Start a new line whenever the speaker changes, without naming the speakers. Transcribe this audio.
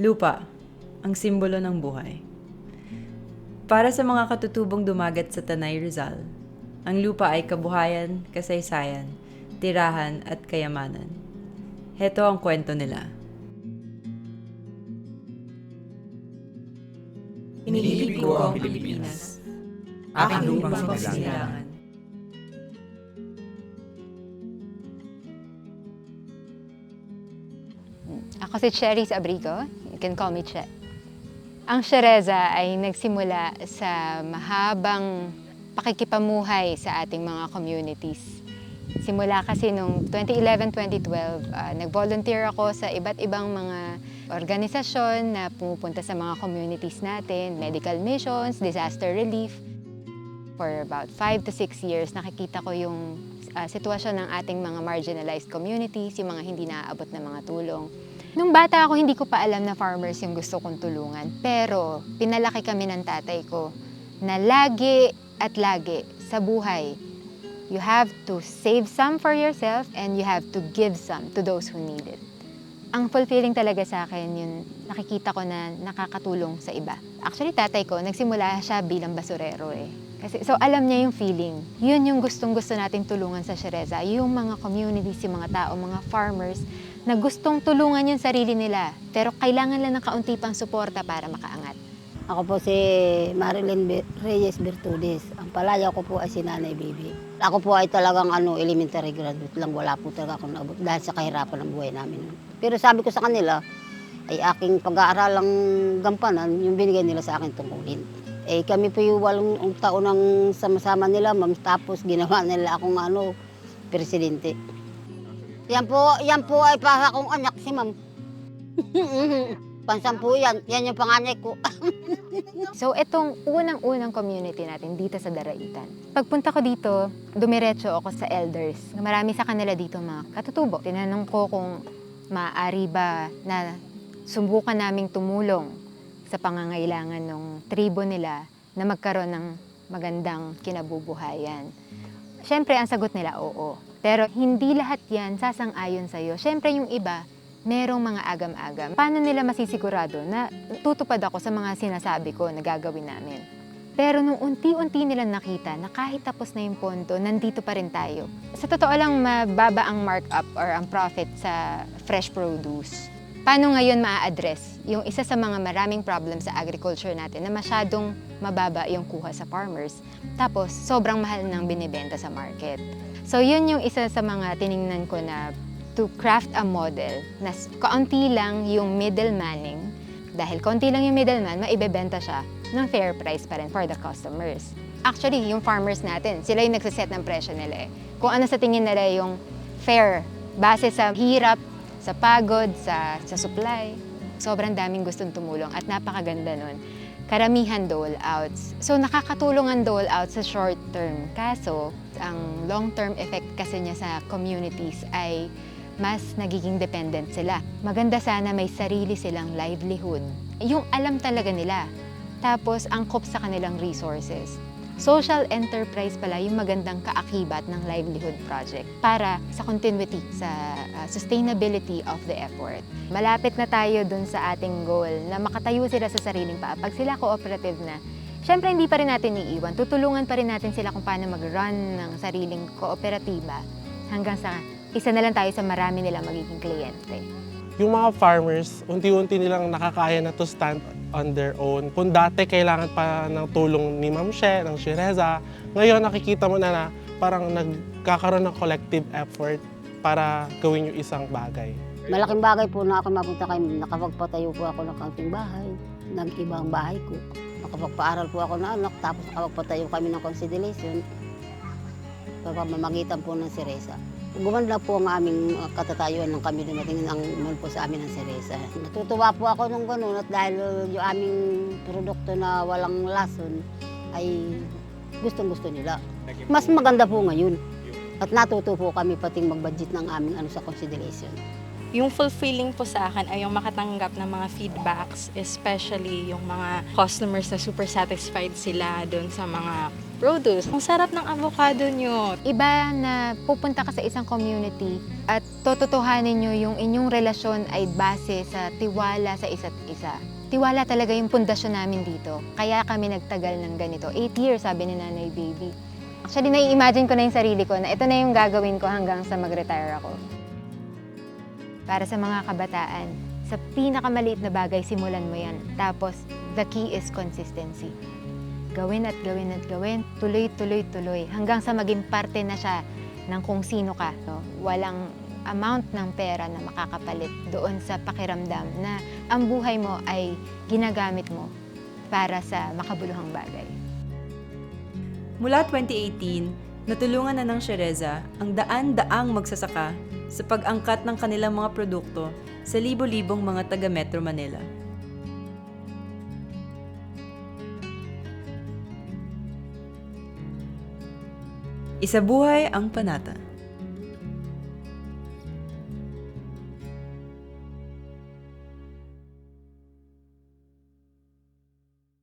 Lupa, ang simbolo ng buhay. Para sa mga katutubong dumagat sa Tanay Rizal, ang lupa ay kabuhayan, kasaysayan, tirahan at kayamanan. Heto ang kwento nila. Inilibig ko ang Pilipinas. Aking lupang pangsilangan.
Ako si Cherise Abrigo. Can call me Che. Ang Shereza ay nagsimula sa mahabang pakikipamuhay sa ating mga communities. Simula kasi nung 2011-2012, ah, nag-volunteer ako sa iba't ibang mga organisasyon na pumupunta sa mga communities natin, medical missions, disaster relief. For about 5 to 6 years, nakikita ko yung ah, sitwasyon ng ating mga marginalized communities, yung mga hindi naaabot na mga tulong. Nung bata ako, hindi ko pa alam na farmers yung gusto kong tulungan. Pero pinalaki kami ng tatay ko na lagi at lagi sa buhay, you have to save some for yourself and you have to give some to those who need it. Ang fulfilling talaga sa akin, yun, nakikita ko na nakakatulong sa iba. Actually, tatay ko, nagsimula siya bilang basurero eh. Kasi, so alam niya yung feeling. Yun yung gustong-gusto nating tulungan sa Shereza. Yung mga communities, yung mga tao, mga farmers, na gustong tulungan yung sarili nila. Pero kailangan lang ng kaunti pang suporta para makaangat.
Ako po si Marilyn Reyes Bertudes. Ang palaya ko po ay si Nanay Bibi. Ako po ay talagang ano, elementary graduate lang. Wala po talaga akong naabot dahil sa kahirapan ng buhay namin. Pero sabi ko sa kanila, ay aking pag-aaralang gampanan, yung binigay nila sa akin tungkulin. Eh kami po yung walong taon ng sama-sama nila, ma'am. Tapos ginawa nila akong ano, presidente. Yan po, yan po ay para akong anak si ma'am. Pansampu yan. Yan yung panganay ko.
So, itong unang-unang community natin dito sa Daraitan. Pagpunta ko dito, dumiretso ako sa elders. Marami sa kanila dito mga katutubo. Tinanong ko kung maaari ba na subukan naming tumulong sa pangangailangan ng tribo nila na magkaroon ng magandang kinabubuhayan. Siyempre, ang sagot nila, oo. Pero hindi lahat yan sasang-ayon sa'yo. Siyempre, yung iba, merong mga agam-agam. Paano nila masisigurado na tutupad ako sa mga sinasabi ko na gagawin namin? Pero nung unti-unti nilang nakita na kahit tapos na yung pondo, nandito pa rin tayo. Sa totoo lang, mababa ang markup or ang profit sa fresh produce. Paano ngayon maa-address yung isa sa mga maraming problem sa agriculture natin na masyadong mababa yung kuha sa farmers, tapos sobrang mahal ng binibenta sa market. So yun yung isa sa mga tiningnan ko na to craft a model na kaunti lang yung middlemaning. Dahil kaunti lang yung middleman, maibebenta siya ng fair price pa rin for the customers. Actually, yung farmers natin, sila yung nagsiset ng presyo nila eh. Kung ano sa tingin nila yung fair, base sa hirap, sa pagod, sa, sa supply. Sobrang daming gustong tumulong at napakaganda nun. Karamihan dole-outs. So nakakatulong ang dole-out sa short term. Kaso, ang long-term effect kasi niya sa communities ay mas nagiging dependent sila. Maganda sana may sarili silang livelihood. Yung alam talaga nila. Tapos, angkop sa kanilang resources. Social enterprise pala yung magandang kaakibat ng livelihood project para sa continuity, sa uh, sustainability of the effort. Malapit na tayo dun sa ating goal na makatayo sila sa sariling paa. Pag sila cooperative na, syempre hindi pa rin natin iiwan. Tutulungan pa rin natin sila kung paano mag-run ng sariling kooperatiba hanggang sa isa na lang tayo sa marami nilang magiging kliyente.
yung mga farmers, unti-unti nilang nakakaya na to stand on their own. Kung dati kailangan pa ng tulong ni Ma'am She, ng Shireza, ngayon nakikita mo na na parang nagkakaroon ng collective effort para gawin yung isang bagay.
Malaking bagay po na ako mapunta kayo. Nakapagpatayo po ako ng kaunting bahay. Nag-iba ang bahay ko. Nakapagpaaral po ako na anak. Tapos nakapagpatayo kami ng consideration. Pagpamamagitan po ng Seresa. Gumanda po ang aming uh, katatayuan ng kami dumating ng mall po sa amin ng Seresa. Natutuwa po ako nung ganun at dahil yung aming produkto na walang lason ay gustong gusto nila. Mas maganda po ngayon. At natuto po kami pating mag-budget ng aming ano sa consideration.
Yung fulfilling po sa akin ay yung makatanggap ng mga feedbacks, especially yung mga customers na super satisfied sila doon sa mga produce. Ang sarap ng avocado nyo.
Iba na pupunta ka sa isang community at tototohanin nyo yung inyong relasyon ay base sa tiwala sa isa't isa. Tiwala talaga yung pundasyon namin dito. Kaya kami nagtagal ng ganito. Eight years, sabi ni Nanay Baby. Actually, nai-imagine ko na yung sarili ko na ito na yung gagawin ko hanggang sa mag-retire ako. Para sa mga kabataan, sa pinakamaliit na bagay, simulan mo yan. Tapos, the key is consistency gawin at gawin at gawin, tuloy, tuloy, tuloy, hanggang sa maging parte na siya ng kung sino ka. No? Walang amount ng pera na makakapalit doon sa pakiramdam na ang buhay mo ay ginagamit mo para sa makabuluhang bagay.
Mula 2018, natulungan na ng Shereza ang daan-daang magsasaka sa pag-angkat ng kanilang mga produkto sa libo-libong mga taga Metro Manila. Isa buhay ang panata.